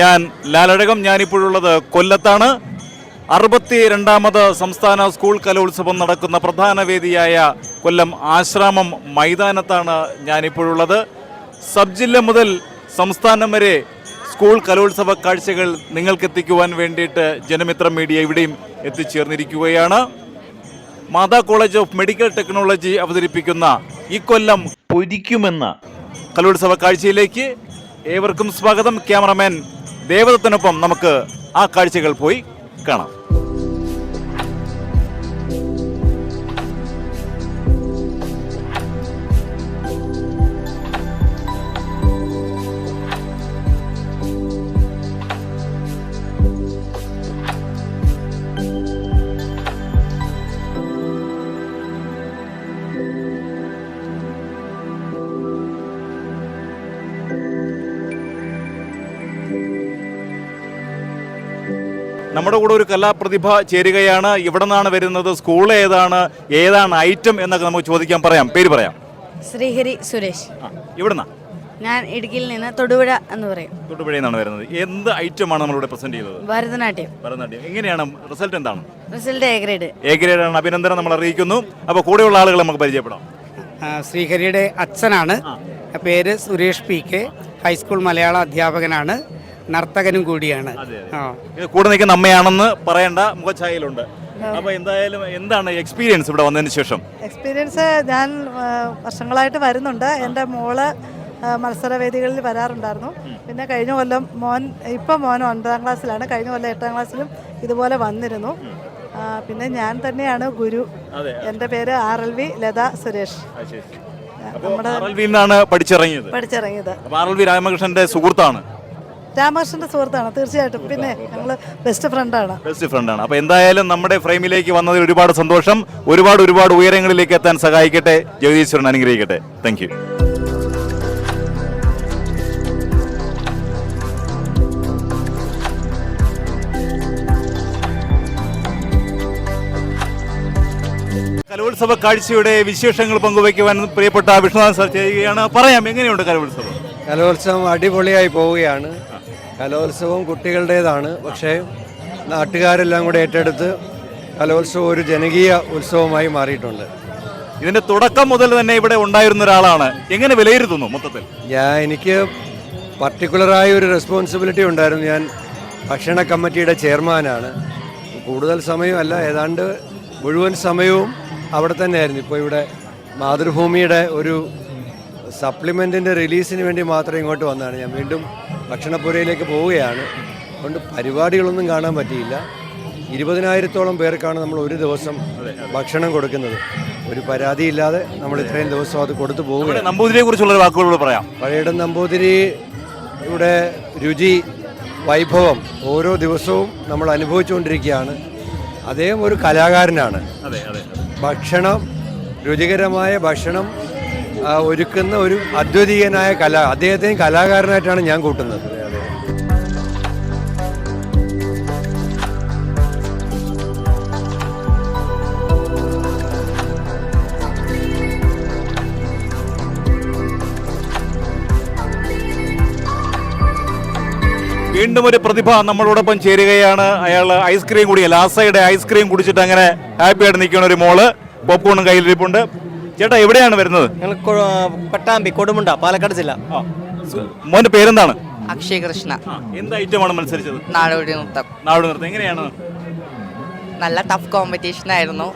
ഞാൻ ലാലഴകം ഞാനിപ്പോഴുള്ളത് കൊല്ലത്താണ് അറുപത്തി രണ്ടാമത് സംസ്ഥാന സ്കൂൾ കലോത്സവം നടക്കുന്ന പ്രധാന വേദിയായ കൊല്ലം ആശ്രാമം മൈതാനത്താണ് ഞാനിപ്പോഴുള്ളത് സബ് ജില്ല മുതൽ സംസ്ഥാനം വരെ സ്കൂൾ കലോത്സവ കാഴ്ചകൾ നിങ്ങൾക്കെത്തിക്കുവാൻ വേണ്ടിയിട്ട് ജനമിത്ര മീഡിയ ഇവിടെയും എത്തിച്ചേർന്നിരിക്കുകയാണ് Mata college of medical technology അവതരിപ്പിക്കുന്ന ഈ കൊല്ലം പൊരിക്കുമെന്ന കലോത്സവ കാഴ്ചയിലേക്ക് ഏവർക്കും സ്വാഗതം ക്യാമറമാൻ ദേവദത്തിനൊപ്പം നമുക്ക് ആ കാഴ്ചകൾ പോയി കാണാം നമ്മുടെ കൂടെ ഒരു കലാപ്രതിഭ ചേരുകയാണ് ഇവിടെ നിന്നാണ് വരുന്നത് സ്കൂൾ ഏതാണ് ഏതാണ് ഐറ്റം എന്നൊക്കെ നമുക്ക് ചോദിക്കാൻ പറയാം പേര് പറയാം ശ്രീഹരി സുരേഷ് ഇവിടുന്നാ ഞാൻ ഇടുക്കിയിൽ നിന്ന് തൊടുപുഴ എന്ന് പറയും തൊടുപുഴയിൽ നിന്നാണ് വരുന്നത് എന്ത് ഐറ്റമാണ് നമ്മളിവിടെ പ്രസന്റ് ചെയ്തത് ഭരതനാട്യം ഭരതനാട്യം എങ്ങനെയാണ് റിസൾട്ട് എന്താണ് result A grade A grade ആണ് അഭിനന്ദനം നമ്മൾ അറിയിക്കുന്നു അപ്പോൾ കൂടെയുള്ള ആളുകളെ നമുക്ക് പരിചയപ്പെടാം ശ്രീഹരിയുടെ അച്ഛനാണ് പേര് സുരേഷ് പി കെ ഹൈസ്കൂൾ മലയാള അധ്യാപകനാണ് നർത്തകനും കൂടിയാണ് കൂടെ നിൽക്കുന്ന അമ്മയാണെന്ന് പറയേണ്ട മുഖഛായയിലുണ്ട് അപ്പൊ എന്തായാലും എന്താണ് എക്സ്പീരിയൻസ് ഇവിടെ വന്നതിന് ശേഷം എക്സ്പീരിയൻസ് ഞാൻ വർഷങ്ങളായിട്ട് വരുന്നുണ്ട് എൻ്റെ മോള് മത്സരവേദികളിൽ വരാറുണ്ടായിരുന്നു പിന്നെ കഴിഞ്ഞ കൊല്ലം മോൻ ഇപ്പൊ മോൻ ഒൻപതാം ക്ലാസ്സിലാണ് കഴിഞ്ഞ കൊല്ലം എട്ടാം ക്ലാസ്സിലും ഇതുപോലെ വന്നിരുന്നു പിന്നെ ഞാൻ തന്നെയാണ് ഗുരു എൻ്റെ പേര് R L V Latha Suresh നമ്മുടെ പഠിച്ചിറങ്ങിയത് പഠിച്ചിറങ്ങിയത് ആർ എൽ വി രാമകൃഷ്ണന്റെ സുഹൃത്താണ് രാമകൃഷ്ണന്റെ സുഹൃത്താണ് തീർച്ചയായിട്ടും പിന്നെ ഞങ്ങൾ ബെസ്റ്റ് ഫ്രണ്ടാണ് ബെസ്റ്റ് ഫ്രണ്ടാണ് അപ്പോൾ എന്തായാലും നമ്മുടെ ഫ്രെയിമിലേക്ക് വന്നതിൽ ഒരുപാട് സന്തോഷം ഒരുപാട് ഒരുപാട് ഉയരങ്ങളിലേക്ക് എത്താൻ സഹായിക്കട്ടെ ജഗതീശ്വരൻ അനുഗ്രഹിക്കട്ടെ താങ്ക് കലോത്സവ കാഴ്ചയുടെ വിശേഷങ്ങൾ പങ്കുവയ്ക്കുവാൻ പ്രിയപ്പെട്ട വിഷ്ണുനാഥ് സർ ചെയ്യുകയാണ് പറയാം എങ്ങനെയുണ്ട് കലോത്സവം കലോത്സവം അടിപൊളിയായി പോവുകയാണ് കലോത്സവം കുട്ടികളുടേതാണ് പക്ഷേ നാട്ടുകാരെല്ലാം കൂടെ ഏറ്റെടുത്ത് കലോത്സവം ഒരു ജനകീയ ഉത്സവമായി മാറിയിട്ടുണ്ട് ഇതിന്റെ തുടക്കം മുതൽ തന്നെ ഇവിടെ ഉണ്ടായിരുന്ന ഒരാളാണ് എങ്ങനെ വിലയിരുത്തുന്നു മൊത്തത്തിൽ ഞാൻ എനിക്ക് പർട്ടിക്കുലറായ ഒരു റെസ്പോൺസിബിലിറ്റി ഉണ്ടായിരുന്നു ഞാൻ ഭക്ഷണ കമ്മിറ്റിയുടെ ചെയർമാനാണ് കൂടുതൽ സമയമല്ല ഏതാണ്ട് മുഴുവൻ സമയവും അവിടെ തന്നെയായിരുന്നു ഇപ്പോൾ ഇവിടെ മാതൃഭൂമിയുടെ ഒരു സപ്ലിമെൻറ്റിൻ്റെ റിലീസിന് വേണ്ടി മാത്രം ഇങ്ങോട്ട് വന്നതാണ് ഞാൻ വീണ്ടും ഭക്ഷണപ്പുരയിലേക്ക് പോവുകയാണ് അതുകൊണ്ട് പരിപാടികളൊന്നും കാണാൻ പറ്റിയില്ല ഇരുപതിനായിരത്തോളം പേർക്കാണ് നമ്മൾ ഒരു ദിവസം ഭക്ഷണം കൊടുക്കുന്നത് ഒരു പരാതിയില്ലാതെ നമ്മൾ ഇത്രയും ദിവസം അത് കൊടുത്തു പോകുകയാണ് നമ്പൂതിരിയെ കുറിച്ചുള്ള വാക്കുകളോട് പറയാം പഴയടം നമ്പൂതിരിയുടെ രുചി വൈഭവം ഓരോ ദിവസവും നമ്മൾ അനുഭവിച്ചുകൊണ്ടിരിക്കുകയാണ് അദ്ദേഹം ഒരു കലാകാരനാണ് ഭക്ഷണം രുചികരമായ ഭക്ഷണം ഒരുക്കുന്ന ഒരു അദ്വിതീയനായ കല അദ്ദേഹത്തെ കലാകാരനായിട്ടാണ് ഞാൻ കൂട്ടുന്നത് വീണ്ടും ഒരു പ്രതിഭ നമ്മളോടൊപ്പം ചേരുകയാണ് അയാൾ ഐസ്ക്രീം കൂടിയ ലാസയുടെ ഐസ്ക്രീം കുടിച്ചിട്ട് അങ്ങനെ ഹാപ്പി ആയിട്ട് നിൽക്കുന്ന ഒരു മോള് പോപ്കോണും കയ്യിലിരിപ്പുണ്ട് ചേട്ടാ എവിടെയാണ് വരുന്നത് ഞങ്ങൾ പട്ടാമ്പി കൊടുമുണ്ട പാലക്കാട് ജില്ല മോന്റെ പേരെന്താണ് അക്ഷയ് കൃഷ്ണ എന്ത് ഐറ്റമാണ് മത്സരിച്ചത് നാടോടി നൃത്തം നാടോടി നൃത്തം എങ്ങനെയാണ് നല്ല ടഫ് കോമ്പറ്റീഷൻ ആയിരുന്നു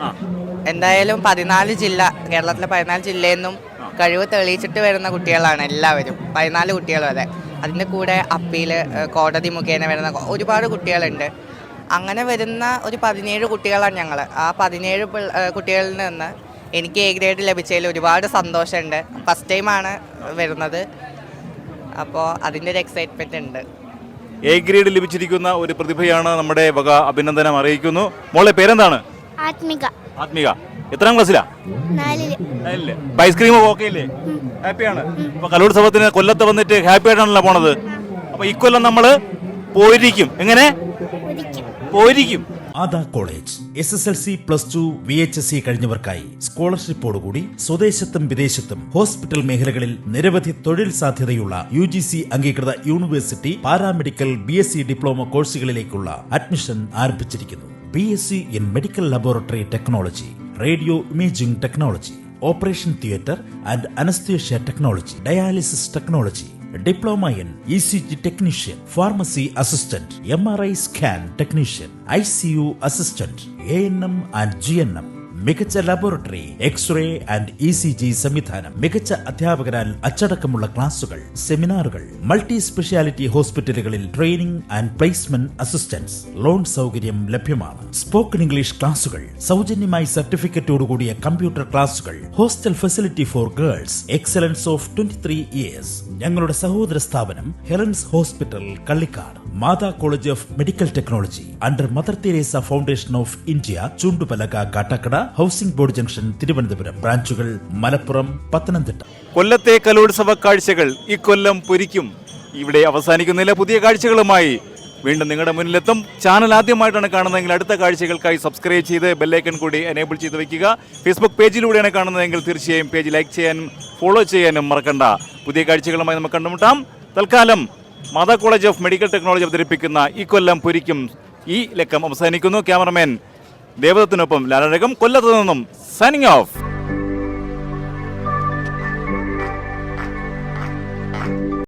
എന്തായാലും പതിനാല് ജില്ല കേരളത്തിലെ പതിനാല് ജില്ലയിൽ നിന്നും കഴിവ് തെളിയിച്ചിട്ട് വരുന്ന കുട്ടികളാണ് എല്ലാവരും പതിനാല് കുട്ടികൾ വരെ അതിൻ്റെ കൂടെ അപ്പീൽ കോടതി മുഖേന വരുന്ന ഒരുപാട് കുട്ടികളുണ്ട് അങ്ങനെ വരുന്ന ഒരു പതിനേഴ് കുട്ടികളാണ് ഞങ്ങൾ ആ പതിനേഴ് കുട്ടികളിൽ നിന്ന് എനിക്ക് എ ഗ്രേഡ് ലഭിച്ചതിൽ ഒരുപാട് സന്തോഷമുണ്ട് ഫസ്റ്റ് ടൈമാണ് വരുന്നത് അപ്പോൾ അതിൻ്റെ ഒരു എക്സൈറ്റ്മെൻ്റ് ഉണ്ട് എ ഗ്രേഡ് ലഭിച്ചിരിക്കുന്ന ഒരു പ്രതിഭയാണ് നമ്മുടെ വക അഭിനന്ദനം അറിയിക്കുന്നു മോളെ പേരെന്താണ് ആത്മിക ആത്മിക എത്രാം ക്ലാസ്സിലാ നാലില് ഐസ്ക്രീം ഓക്കെ ഹാപ്പിയാണ് അപ്പൊ കലോത്സവത്തിന് കൊല്ലത്ത് വന്നിട്ട് ഹാപ്പി ആയിട്ടാണല്ലോ പോണത് അപ്പൊ ഇക്കൊല്ലം നമ്മള് പോയിരിക്കും എങ്ങനെ പോയിരിക്കും ആദാ college S S L C plus two V H S C കഴിഞ്ഞവർക്കായി സ്കോളർഷിപ്പോടുകൂടി സ്വദേശത്തും വിദേശത്തും ഹോസ്പിറ്റൽ മേഖലകളിൽ നിരവധി തൊഴിൽ സാധ്യതയുള്ള യു ജി സി അംഗീകൃത university paramedical B S C diploma കോഴ്സുകളിലേക്കുള്ള admission ആരംഭിച്ചിരിക്കുന്നു B S C in medical laboratory technology radio imaging technology operation theatre and anaesthesia technology dialysis technology Diploma in ECG Technician, Pharmacy Assistant, MRI Scan Technician, ICU Assistant, ANM and GNM. മികച്ച laboratory x-ray and E C G സംവിധാനം മികച്ച അധ്യാപകരാൽ അച്ചടക്കമുള്ള ക്ലാസുകൾ സെമിനാറുകൾ multi speciality ഹോസ്പിറ്റലുകളിൽ training and placement assistance loan സൗകര്യം ലഭ്യമാണ് സ്പോക്കൺ ഇംഗ്ലീഷ് ക്ലാസുകൾ സൗജന്യമായി സർട്ടിഫിക്കറ്റോടുകൂടിയ കമ്പ്യൂട്ടർ ക്ലാസുകൾ hostel facility for girls excellence of twenty three years ഞങ്ങളുടെ സഹോദര സ്ഥാപനം Helen's hospital Kallikkad Mata college of medical technology under Mother Teresa foundation of India Choondupalaka Kattakada housing board junction Thiruvananthapuram ബ്രാഞ്ചുകൾ മലപ്പുറം പത്തനംതിട്ട കൊല്ലത്തെ കലോത്സവ കാഴ്ചകൾ ഇക്കൊല്ലം പൊരിക്കും ഇവിടെ അവസാനിക്കുന്നില്ല പുതിയ കാഴ്ചകളുമായി വീണ്ടും നിങ്ങളുടെ മുന്നിലെത്തും ചാനൽ ആദ്യമായിട്ടാണ് കാണുന്നതെങ്കിൽ അടുത്ത കാഴ്ചകൾക്കായി സബ്സ്ക്രൈബ് ചെയ്ത് ബെല്ലൈക്കൺ കൂടി എനേബിൾ ചെയ്ത് വെക്കുക ഫേസ്ബുക്ക് പേജിലൂടെയാണ് കാണുന്നതെങ്കിൽ തീർച്ചയായും പേജ് ലൈക്ക് ചെയ്യാനും ഫോളോ ചെയ്യാനും മറക്കണ്ട പുതിയ കാഴ്ചകളുമായി നമുക്ക് കണ്ടുമുട്ടാം തൽക്കാലം മദ കോളേജ് ഓഫ് മെഡിക്കൽ ടെക്നോളജി അവതരിപ്പിക്കുന്ന കൊല്ലം പുരിക്കും ഈ ലക്കം അവസാനിക്കുന്നു ക്യാമറമാൻ ദേവദത്തിനൊപ്പം ലാലരകം കൊല്ലത്തു നിന്നും സൈനിങ് ഓഫ്